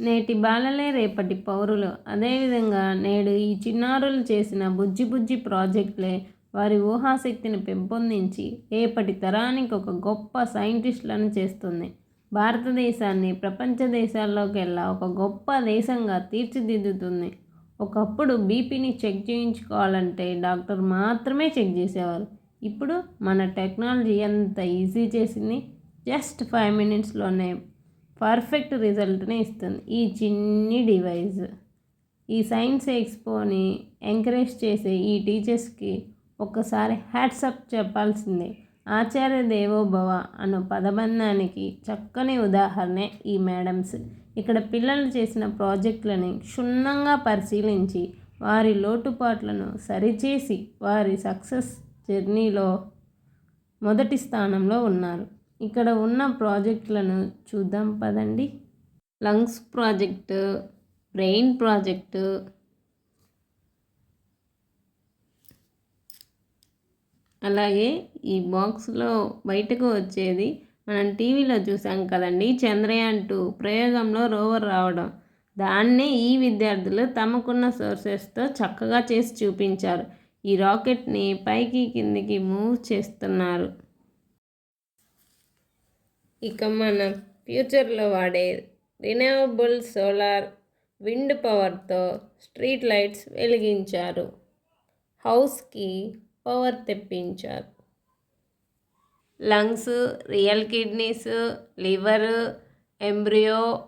నేటి బాలలే రేపటి పౌరులు. అదేవిధంగా నేడు ఈ చిన్నారులు చేసిన బుజ్జి బుజ్జి ప్రాజెక్టులే వారి ఊహాశక్తిని పెంపొందించి రేపటి తరానికి ఒక గొప్ప సైంటిస్టులను చేస్తుంది. భారతదేశాన్ని ప్రపంచ దేశాల్లోకెల్లా ఒక గొప్ప దేశంగా తీర్చిదిద్దుతుంది. ఒకప్పుడు బీపీని చెక్ చేయించుకోవాలంటే డాక్టర్ మాత్రమే చెక్ చేసేవారు. ఇప్పుడు మన టెక్నాలజీ ఎంత ఈజీ చేసింది? జస్ట్ ఫైవ్ మినిట్స్లోనే పర్ఫెక్ట్ రిజల్ట్ని ఇస్తుంది. ఈ చిన్ని డివైస్ ఈ సైన్స్ ఎక్స్పోని ఎంకరేజ్ చేసే ఈ టీచర్స్కి ఒక్కసారి హ్యాట్సప్ చెప్పాల్సిందే. ఆచార్య దేవోభవ అన్న పదబంధానికి చక్కని ఉదాహరణ ఈ మేడమ్స్. ఇక్కడ పిల్లలు చేసిన ప్రాజెక్టులని క్షుణ్ణంగా పరిశీలించి వారి లోటుపాట్లను సరిచేసి వారి సక్సెస్ జర్నీలో మొదటి స్థానంలో ఉన్నారు. ఇక్కడ ఉన్న ప్రాజెక్టులను చూద్దాం పదండి. Lungs project brain project. అలాగే ఈ బాక్స్లో బయటకు వచ్చేది మనం టీవీలో చూసాం కదండి చంద్రయాన్ టూ ప్రయోగంలో రోవర్ రావడం. దాన్నే ఈ విద్యార్థులు తమకున్న సోర్సెస్తో చక్కగా చేసి చూపించారు. ఈ రాకెట్ని పైకి కిందికి మూవ్ చేస్తున్నారు. ఇక మన ఫ్యూచర్లో వాడే రినవబుల్ సోలార్ విండ్ పవర్తో స్ట్రీట్ లైట్స్ వెలిగించారు. హౌస్కి పవర్ తెప్పించారు. Lungs real kidneys liver embryo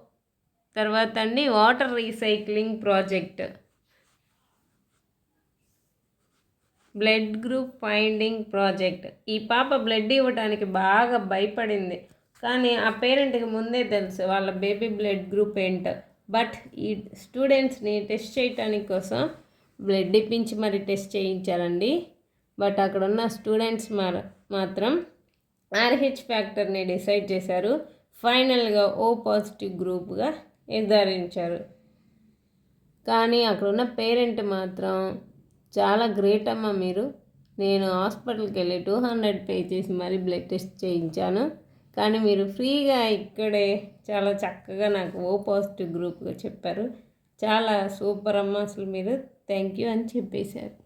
తర్వాత అండి water recycling project. Blood group finding project. ఈ పాప బ్లడ్ ఇవ్వడానికి బాగా భయపడింది. కానీ ఆ పేరెంట్కి ముందే తెలుసు వాళ్ళ బేబీ బ్లడ్ గ్రూప్ ఏంటో. బట్ ఈ స్టూడెంట్స్ని టెస్ట్ చేయటానికి కోసం బ్లడ్ ఇప్పించి మరి టెస్ట్ చేయించారండి. బట్ అక్కడ ఉన్న స్టూడెంట్స్ మాత్రం ఆర్హెచ్ ఫ్యాక్టర్ని డిసైడ్ చేశారు. ఫైనల్గా ఓ పాజిటివ్ గ్రూప్గా నిర్ధారించారు. కానీ అక్కడున్న పేరెంట్ మాత్రం చాలా గ్రేట్ అమ్మ మీరు. నేను హాస్పిటల్కి వెళ్ళి టూ హండ్రెడ్ పే చేసి మరీ బ్లడ్ టెస్ట్ చేయించాను. కానీ మీరు ఫ్రీగా ఇక్కడే చాలా చక్కగా నాకు ఓ పాజిటివ్ గ్రూప్గా చెప్పారు. చాలా సూపర్ అమ్మ అసలు మీరు థ్యాంక్ యూ అని చెప్పేశారు.